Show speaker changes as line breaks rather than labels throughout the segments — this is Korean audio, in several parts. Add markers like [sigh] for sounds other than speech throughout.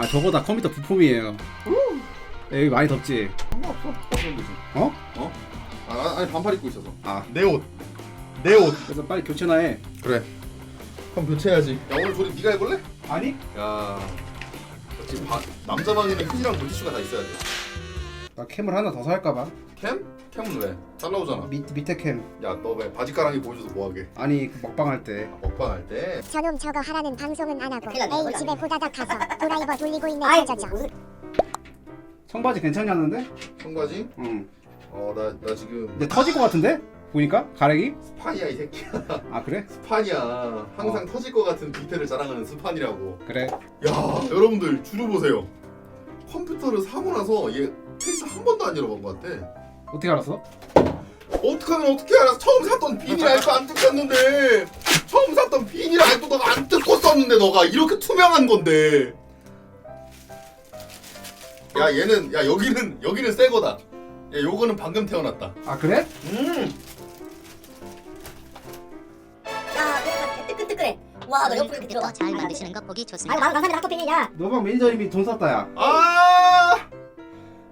아 저거 다 컴퓨터 부품이에요 여기 많이 덥지?
상관없어. 어떤 되지?
어?
어? 아, 아, 아니 반팔 입고 있어서.
아
내 옷. 내 옷.
그래서 빨리 교체나 해
그래. 그럼 교체해야지. 야 오늘 조립 네가 해볼래?
아니?
야. 지금 바, 남자 방에는 핀이랑 물티슈가 다 있어야 돼.
나 캠을 하나 더 살까 봐
캠? 캠은 왜? 잘 나오잖아.
밑, 밑에 캠
야 너 왜 바지가랑이 보여줘서 뭐하게?
아니 그 먹방 할때
먹방 할 때.
저놈 저거 하라는 방송은 안 하고
큰일 났네,
매일
큰일
집에 보다닥 가서 [laughs] 드라이버 돌리고 있네
아이
저저저
무슨
청바지 괜찮냐는데?
청바지?
응
어나 나 지금
근데 터질 것 같은데? 보니까? 가래기?
스판이야 이 새끼야.
아 그래?
스판이야. 항상 터질 것 같은 디테일을 자랑하는 스판이라고.
그래
야 여러분들 주로 보세요. 컴퓨터를 사고 나서 얘 케이스 한 번도 안 열어본 것 같아.
어떻게 알았어?
어떡하면 어떻게 알아? 처음 샀던 비닐 알도 안 뜯겼는데 처음 샀던 비닐 알도 너가 안 뜯고 썼는데 너가 이렇게 투명한 건데 야 얘는 야 여기는 여기는 새 거다 야 요거는 방금 태어났다
아 그래?
음
야 뜨끈 뜨끈해 와 너 옆으로 이렇게
잘 만드시는 거 보기 좋습니다.
난 감사합니다 학도핀이냐
너방 매니저님이 돈 썼다 야
아!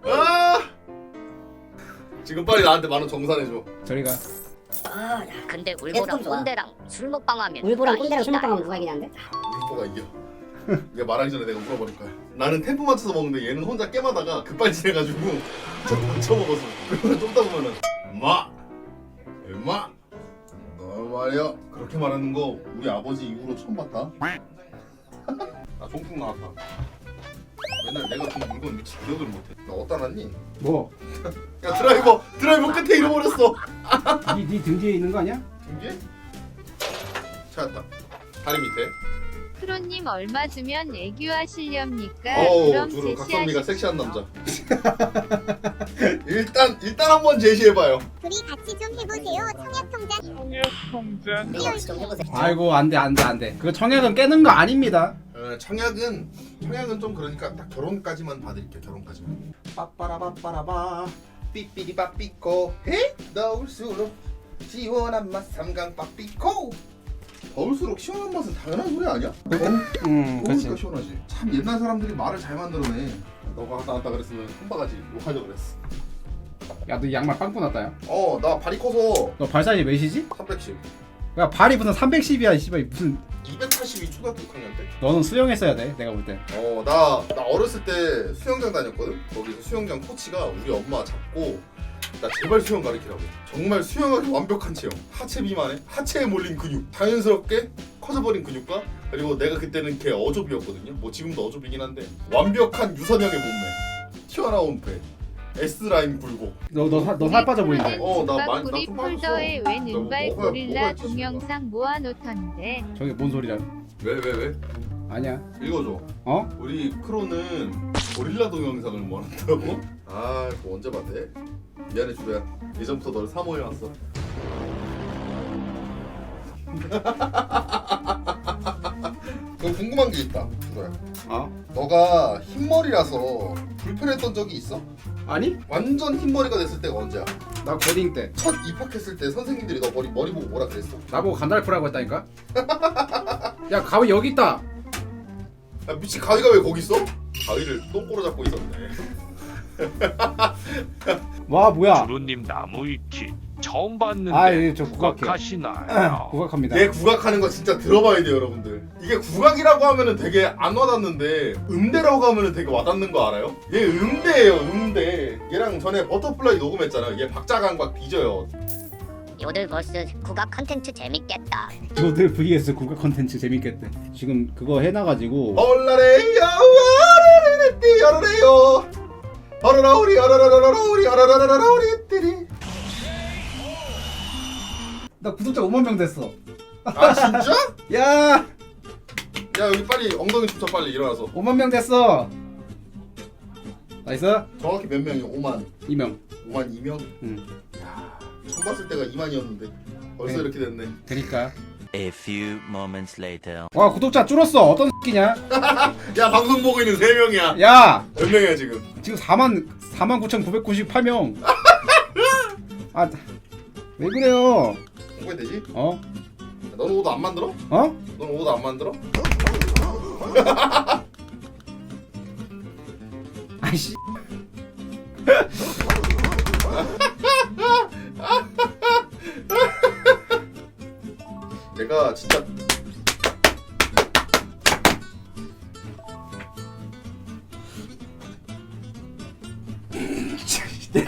아! 지금 빨리 나한테 만 원 정산해줘.
저리가
아 야.
근데 울보랑
좋아.
꼰대랑 술 먹방하면
울보랑 꼰대랑 술? 먹방하면 누가 이기냐는데?
울보가 이겨. 얘 말하기 전에 내가 물어버릴 거야. 나는 템포 맞춰서 먹는데 얘는 혼자 깨마다가 급발진해가지고 쳐먹어서 그러면 좀 이따 보면은 엄마! 엄마! 너 말이야. 그렇게 말하는 거 우리 아버지 이후로 처음 봤다. [laughs] 나 종풍 나왔다 맨날 내가 준 물건 미치 기억을 못해. 나 어디다 놨니?
뭐? [laughs]
야 드라이버 드라이버 끝에 잃어버렸어. [laughs]
니, 니등 뒤에 있는 거 아니야?
등기에? 찾았다. 다리 밑에.
프로님 얼마 주면 애교하시렵니까?
어우
그럼
주로 각선미가
제시하십시오.
섹시한 남자. [laughs] 일단 일단 한번 제시해봐요.
둘이 같이 좀 해보세요. 청약 통장.
이거 좀 해보세요.
아이고 안 돼 안 돼 안돼. 그거 청약은 깨는 거 아닙니다
어, 청약은 청약은 좀 그러니까 딱 결혼까지만 봐드릴게요 결혼까지만. 빠빠라바빠라바 삐삐리 빠삐꼬 해 더울수록 시원한 맛 삼강 빠삐꼬 더울수록 시원한 맛은 당연한 소리 아니야?
음
더우니까 시원하지. 참 옛날 사람들이 말을 잘 만들어내. 너가 하다 하다 그랬으면 한바가지 욕하려 그랬어.
야 너 양말 빵꾸 났다 야너
어나 발이 커서
발 사이즈 몇이지?
310
야 발이 무슨 310이야 씨발. 무슨
282 초등학교 6학년 때
너는 수영했어야 돼 내가 볼땐
어, 나, 나 어렸을 때 수영장 다녔거든? 거기서 수영장 코치가 우리 엄마 잡고 나 제발 수영 가르치라고. 정말 수영하기 완벽한 체형. 하체 비만에 하체에 몰린 근육. 자연스럽게 커져버린 근육과 그리고 내가 그때는 걔 어조비였거든요. 뭐 지금도 어조비긴 한데 완벽한 유선형의 몸매. 튀어나온 배. S라인 굴곡.
너너너 살 빠져 보인다
어, 나 많이-
우리
나좀
폴더에
빠졌어.
왜 눈발
나 먹어야-
고릴라
먹어야지,
동영상 모아놓던데
저게 뭔 소리야
왜, 왜, 왜?
아니야
읽어줘.
어?
우리 크로는 고릴라 동영상을 원한다고? 아, 그거 언제 봤대? 미안해 주로야. 예전부터 너를 사모해왔어. [laughs] 그 궁금한 게 있다, 주로야.
어?
너가 흰머리라서 불편했던 적이 있어?
아니?
완전 흰머리가 됐을 때가 언제야?
나 고딩 때
첫 입학했을 때 선생님들이 너 머리 머리 보고 뭐라 그랬어?
나보고 간달프라고 했다니까 [laughs] 야 가위 여기 있다
야 미친 가위가 왜 거기 있어? 가위를 똥꼬로 잡고 있었네. [laughs]
와 뭐야
주루님 나무 위키 처음 봤는데
아 예, 저 국악해요
국악하시나요?
국악합니다
얘 국악하는 거 진짜 들어봐야 돼요 여러분들 이게 국악이라고 하면은 되게 안 와닿는데 음대라고 하면은 되게 와닿는 거 알아요? 얘 음대예요 음대 얘랑 전에 버터플라이 녹음했잖아요 얘 박자감과 빚어요
요들 버스 국악 컨텐츠 재밌겠다.
저들 vs 국악 컨텐츠 재밌겠대 지금 그거 해놔가지고
얼라레요 아라레레띠 아라레요 아라라 우리 아라라라라 우리 아라라라라 우리 띠리
나 구독자 5만 명 됐어.
아 진짜? [laughs]
야!
야 여기 빨리 엉덩이 춤춰 빨리 일어나서.
5만 명 됐어. 나이스.
정확히 몇 명이요? 5만.
2명.
5만 2명?
응.
처음 봤을 때가 2만이었는데. 벌써
네.
이렇게 됐네.
그니까.
A few moments later.
와 구독자 줄었어. 어떤 새끼냐? [laughs]
야 방송 보고 있는 3명이야.
야!
몇 명이야 지금?
지금 4만 4만 9,998명. 아 왜 그래요
공부해 되지?
어?
너는 옷안 만들어?
어?
너는 옷안 만들어?
아씨 [laughs]
내가 진짜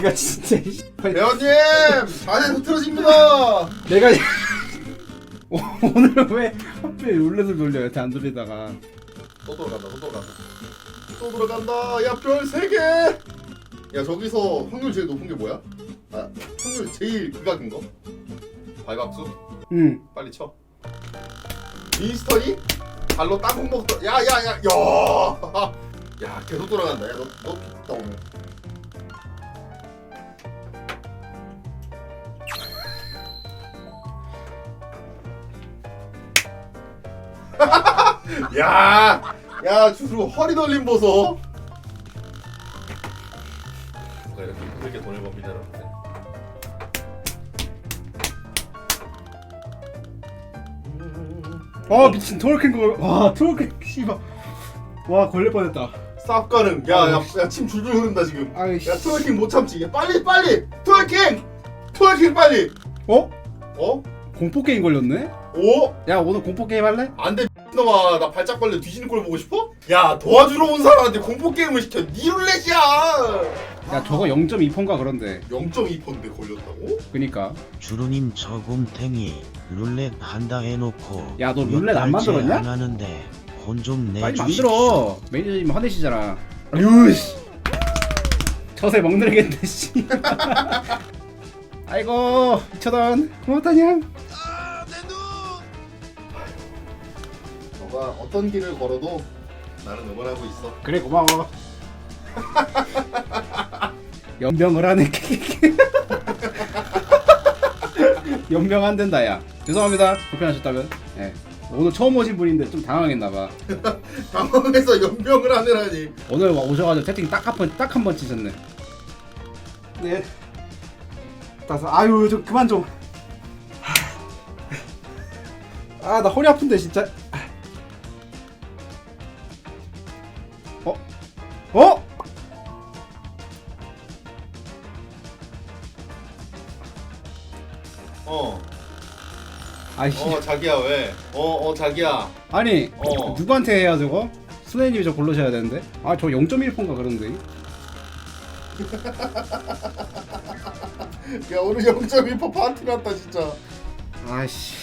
내가 진짜 씨.
배원님 안에 흐트러집니다.
내가 [laughs] 오늘은 왜 하필 룰렛을 돌려 여태 안 돌리다가.
또 돌아간다 또 돌아간다. 또 돌아간다. 야별 3개. 야 저기서 확률 제일 높은 게 뭐야? 아 확률 제일 극악인 거? 발박수?
응.
빨리 쳐. 윈스턴이 발로 땅콩 먹던 야야야 야. [laughs] 야 계속 돌아간다. 야너너 비슷다 오늘 야, 야, 주로 허리 돌림 보소. 누가 이렇게 힘들게 돈을 법니다, 여러분들.
아 미친 트월킹 거 와 트월킹 씨발 와 걸릴 뻔했다
쌉 가능. 야, 야, 야, 침 줄줄 흐른다 지금.
아이씨
야, 트월킹 못 참지. 야, 빨리, 빨리, 트월킹, 트월킹 빨리.
어?
어?
공포 게임 걸렸네?
오?
야 오늘 공포 게임 할래?
안돼, 놈아, 나 발작 걸려 뒤지는 걸 보고 싶어? 야, 도와주러 온 사람한테 공포 게임을 시켜. 니 룰렛이야.
야 저거 0.2폰가 그런데
0.2%인데 걸렸다고?
그니까
주루님 저 곰탱이 룰렛 한다 해놓고
야, 너 룰렛 안
몇 달째
만들었냐?
안 하는데 돈좀
빨리
내주십시오.
만들어 매니저님 화내시잖아 아유씨 저새 먹느라겠네 씨 [laughs] 아이고 2천원 고맙다냥
너가 어떤 길을 걸어도 나는 응원하고 있어.
그래 고마워. [laughs] 연병을 하네 [laughs] 연병 안 된다 야. 죄송합니다. 불편하셨다면. 예. 오늘 처음 오신 분인데 좀 당황했나봐. [laughs]
당황해서 연병을 하느라니.
오늘 와- 오셔가지고 채팅 딱 한 번 딱 한 번 치셨네. 네. 따서 아유 좀 그만 좀 아 나 허리 아픈데 진짜 어? 어?
어,
아이씨
어 자기야 왜? 어, 어 자기야.
아니
어.
누구한테 해야 저거? 수혜님이 저 고르셔야 되는데 아 저 0.1폰가 그런데 [laughs]
야 오늘 0.1% 파티 났다 진짜.
아이씨